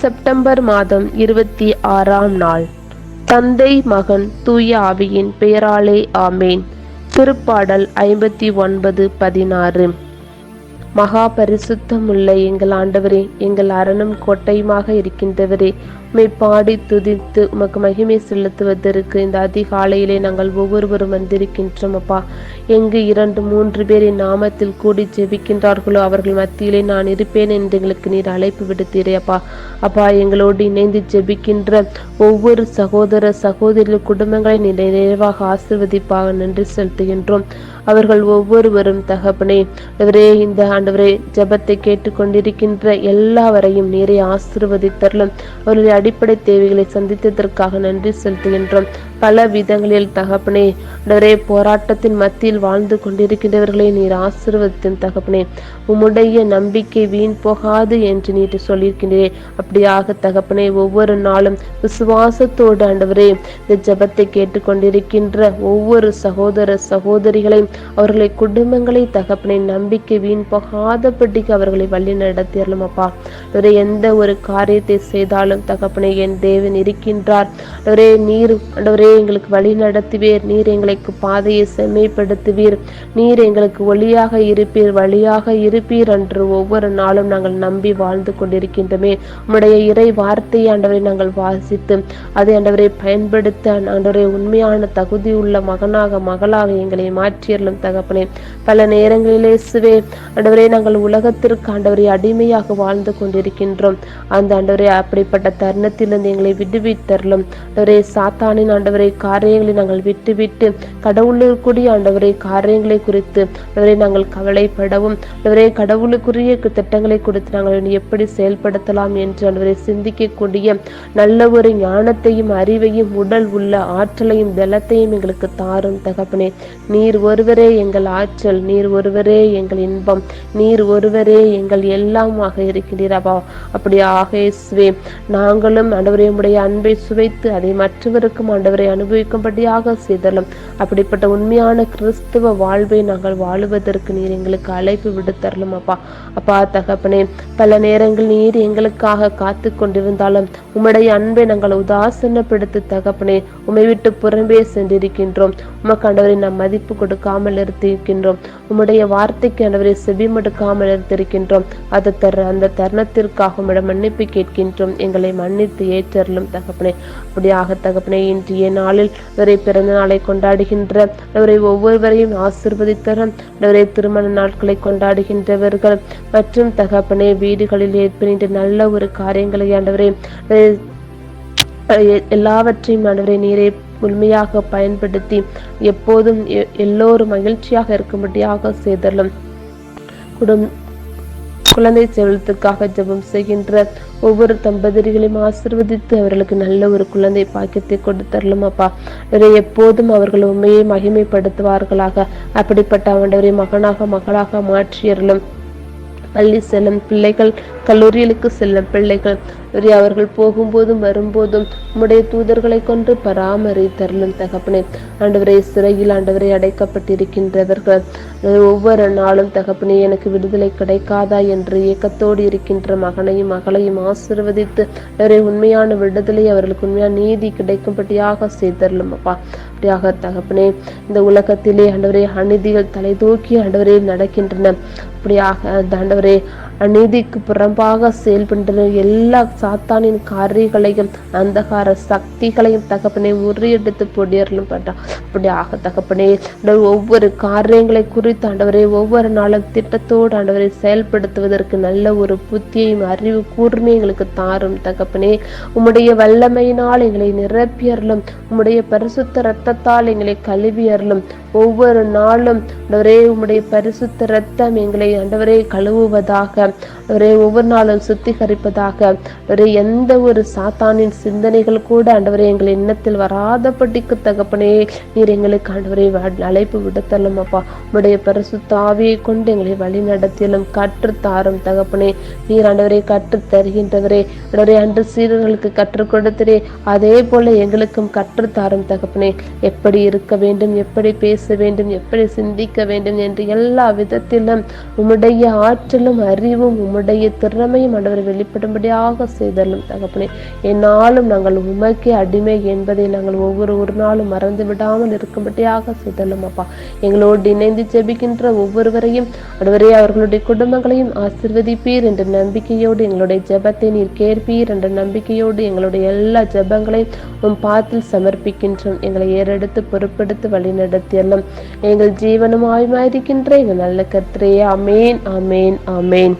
September மாதம் இருபத்தி ஆறாம் நாள். தந்தை மகன் தூய ஆவியின் பெயராலே ஆமேன். திருப்பாடல் ஐம்பத்தி ஒன்பது பதினாறு. மகா பரிசுத்தமுள்ள எங்கள் ஆண்டவரே எங்கள் அரணும் கோட்டையுமாக இருக்கின்றவரே உம்மை பாடி துதித்து உமக்கு மகிமை செலுத்துவதற்கு இந்த அதிகாலையிலே நாங்கள் ஒவ்வொருவரும் வந்திருக்கின்றோம் அப்பா. எங்கு இரண்டு மூன்று பேர் என் நாமத்தில் கூடி ஜெபிக்கின்றார்களோ அவர்கள் மத்தியிலே நான் இருப்பேன் என்று எங்களுக்கு நீர் அழைப்பு விடுத்தீரே அப்பா. அப்பா எங்களோடு இணைந்து ஜெபிக்கின்ற ஒவ்வொரு சகோதர சகோதரி குடும்பங்களை நீர் நிறைவாக ஆசிர்வதிப்பாக நன்றி செலுத்துகின்றோம். அவர்கள் ஒவ்வொருவரும் தகப்பனே இவரே இந்த ஆண்டவரே ஜெபத்தை கேட்டுக்கொண்டிருக்கின்ற எல்லாவரையும் நீரை ஆசிர்வதித்தரலும் அவர்களை அடிப்படை தேவைகளை சந்தித்ததற்காக நன்றி செலுத்துகின்றோம். பல விதங்களில் தகப்பனே ஆண்டவரே போராட்டத்தின் மத்தியில் வாழ்ந்து கொண்டிருக்கின்றவர்களை நீர் ஆசிர்வதித்தின் தகப்பனே. உம்முடைய நம்பிக்கை வீண் போகாது என்று நீர் சொல்லியிருக்கின்றேன் அப்படியாக தகப்பனே ஒவ்வொரு நாளும் விசுவாசத்தோடு ஆண்டவரே இந்த ஜபத்தை கேட்டுக்கொண்டிருக்கின்ற ஒவ்வொரு சகோதர சகோதரிகளையும் அவர்களை குடும்பங்களை தகப்பனை நம்பிக்கை வீண் போகாதபடிக்கு அவர்களை வழி நடத்திடலாம் அப்பா எந்த ஒரு காரியத்தை செய்தாலும் தகப்ப தகப்பனை என் தேவன் இருக்கின்றார். அவரே நீர் ஆண்டவரே எங்களுக்கு வழி நடத்துவீர். நீர் எங்களுக்கு பாதையை செம்மைப்படுத்துவீர். நீர் எங்களுக்கு ஒளியாக இருப்பீர் வழியாக இருப்பீர் என்று ஒவ்வொரு நாளும் நாங்கள் நம்பி வாழ்ந்து கொண்டிருக்கின்றமே. உம்முடைய இறை வார்த்தையை ஆண்டவரை நாங்கள் வாசித்து அதை ஆண்டவரை பயன்படுத்த ஆண்டவரை உண்மையான தகுதி உள்ள மகனாக மகளாக எங்களை மாற்றியறலும் தகப்பனே. பல நேரங்களிலே சுவே ஆண்டவரே நாங்கள் உலகத்திற்கு ஆண்டவரை அடிமையாக வாழ்ந்து கொண்டிருக்கின்றோம். அந்த ஆண்டவரை அப்படிப்பட்ட தருணத்திலிருந்து எங்களை விடுவித்தரலும். ஆண்டவரே சாத்தானின் ஆண்டவரை காரியங்களை நாங்கள் விட்டுவிட்டு கடவுளுக்குரிய ஆண்டவரை காரியங்களை குறித்து ஆண்டவரை நாங்கள் கவலைப்படவும். ஆண்டவரே கடவுளுக்குரிய திட்டங்களை கொடுத்து நாங்கள் எப்படி செயல்படுத்தலாம் என்று ஆண்டவரை சிந்திக்கக்கூடிய நல்ல ஒரு ஞானத்தையும் அறிவையும் உடல் உள்ள ஆற்றலையும் பலத்தையும் எங்களுக்கு தாரும் தகப்பனே. நீர் ஒருவரே எங்கள் ஆற்றல் நீர் ஒருவரே எங்கள் இன்பம் நீர் ஒருவரே எங்கள் எல்லாமாக இருக்கின்றீர் அப்பா. அப்படியாக நாங்கள் நாங்களும் ஆண்டவரே உடைய அன்பை சுவைத்து அதை மற்றவருக்கும் ஆண்டவரை அனுபவிக்கும்படியாக செய்தலும். அப்படிப்பட்ட உண்மையான கிறிஸ்துவ வாழ்வை நாங்கள் வாழுவதற்கு நீர் எங்களுக்கு அழைப்பு விடுத்தரலும் அப்பா. அப்பா தகப்பனே பல நேரங்கள் நீர் எங்களுக்காக காத்து கொண்டிருந்தாலும் உம்முடைய அன்பை நாங்கள் உதாசீனப்படுத்தி தகப்பனே உமை விட்டு புறம்பே சென்றிருக்கின்றோம். உமக்கு ஆண்டவரை நாம் மதிப்பு கொடுக்காமல் இருக்கின்றோம் உம்முடைய வார்த்தைக்கு ஆண்டவரை செவி மடுக்காமல் இருந்திருக்கின்றோம். அது தர அந்த தருணத்திற்காக உம்மிடம் மன்னிப்பு கேட்கின்றோம். எங்களை மன்னி மன்னித்து ஏற்றலும் தகப்பனே. அப்படியாக தகப்பனே இன்றைய நாளில் இவரை பிறந்த நாளை கொண்டாடுகின்ற அவரை ஒவ்வொருவரையும் ஆசிர்வதித்தரும் இவரை திருமண நாட்களை கொண்டாடுகின்றவர்கள். மற்றும் தகப்பனே வீடுகளில் ஏற்படுகின்ற நல்ல ஒரு காரியங்களை ஆண்டவரே எல்லாவற்றையும் ஆண்டவரை நீரே உண்மையாக பயன்படுத்தி எப்போதும் எல்லோரும் மகிழ்ச்சியாக இருக்கும்படியாக செய்தலும் குடும் குழந்தை செல்வத்துக்காக ஜெபம் செய்கின்ற ஒவ்வொரு தம்பதிகளையும் ஆசிர்வதித்து அவர்களுக்கு நல்ல ஒரு குழந்தை பாக்கியத்தை கொடுத்தரலும் அப்பா. அவரை எப்போதும் அவர்கள் உண்மையை மகிமைப்படுத்துவார்களாக. அப்படிப்பட்ட ஆண்டவரை மகனாக மகளாக மாற்றியறலும் பள்ளி செல்லும் பிள்ளைகள் கல்லூரிகளுக்கு செல்லும் பிள்ளைகள். இவரை அவர்கள் போகும்போதும் வரும்போதும் உம்முடைய தூதர்களை கொண்டு பராமரித்தருளும் தகப்பனே. ஆண்டவரை சிறையில் ஆண்டவரை அடைக்கப்பட்டிருக்கின்றவர்கள். ஒவ்வொரு நாளும் தகப்பனே எனக்கு விடுதலை கிடைக்காதா என்று ஏக்கத்தோடு இருக்கின்ற மகனையும் மகளையும் ஆசிர்வதித்து அவரை உண்மையான விடுதலை அவர்களுக்கு உண்மையான நீதி கிடைக்கும்படியாக செய்தருளும் அப்பா. அப்படியாக தகப்பனே இந்த உலகத்திலே ஆண்டவரை அநீதிகள் தலை தூக்கி ஆண்டவரே நடக்கின்றன. அப்படியாக தாண்டவரே அநீதிக்கு புறம்பாக செயல்படுகின்ற எல்லா சாத்தானின் காரியங்களையும் அந்தகார சக்திகளையும் தகப்பனே முறியெடுத்து பொடியறலும் பட்டா. அப்படியாக தகப்பனே ஒவ்வொரு காரியங்களை குறித்து ஆண்டவரை ஒவ்வொரு நாளும் திட்டத்தோடு ஆண்டவரை செயல்படுத்துவதற்கு நல்ல ஒரு புத்தியையும் அறிவு கூர்மையும் எங்களுக்கு தாரும் தகப்பனே. உம்முடைய வல்லமையினால் எங்களை நிரப்பியறலும் உம்முடைய பரிசுத்த இரத்தத்தால் எங்களை கழுவியறலும் ஒவ்வொரு நாளும் ஆண்டவரே உம்முடைய பரிசுத்த இரத்தம் எங்களை ஆண்டவரே கழுவுவதாக ஒரே ஒவ்வொரு நாளும் சுத்திகரிப்பதாக ஆண்டவரே எந்த ஒரு சாத்தானின் சிந்தனைகள் கூட ஆண்டவரே எங்கள் எண்ணத்தில் வராதபடிக்கு தகப்பனே நீர் எங்களுக்கு ஆண்டவரை அழைப்பு விடுத்தலும் அப்பா. உடைய பரிசுத்தாவியை கொண்டு எங்களை வழி நடத்தியலும் கற்றுத்தாரும் தகப்பனே. நீர் ஆண்டவரை கற்றுத் தருகின்றவரே ஆண்டவரே அன்று சீரர்களுக்கு கற்றுக் கொடுத்தரே. அதே போல எங்களுக்கும் கற்றுத்தாரும் தகப்பனே. எப்படி இருக்க வேண்டும் எப்படி பேச வேண்டும் எப்படி சிந்திக்க வேண்டும் என்று எல்லா விதத்திலும் உம்முடைய ஆற்றலும் அறிவும் உம்முடைய உம்முடைய திறமையும் ஆண்டவரை வெளிப்படும்படியாக செய்தலும் தகப்பனே. என்னாலும் நாங்கள் உமக்கே அடிமை என்பதை நாங்கள் ஒவ்வொரு ஒரு நாளும் மறந்து விடாமல் இருக்கும்படியாக செய்தலும் அப்பா. எங்களோடு இணைந்து ஜெபிக்கின்ற ஒவ்வொருவரையும் ஆண்டவரே அவர்களுடைய குடும்பங்களையும் ஆசிர்வதிப்பீர் என்ற நம்பிக்கையோடு எங்களுடைய ஜெபத்தை நீர் கேட்பீர் என்ற நம்பிக்கையோடு எங்களுடைய எல்லா ஜெபங்களையும் உம் பாத்தில் சமர்ப்பிக்கின்றோம். எங்களை ஏறெடுத்து பொறுப்பெடுத்து வழிநடத்தியெல்லாம் எங்கள் ஜீவனும் ஆய்மாயிருக்கின்ற எங்கள் நல்ல கத்திரையே அமேன் அமேன் அமேன்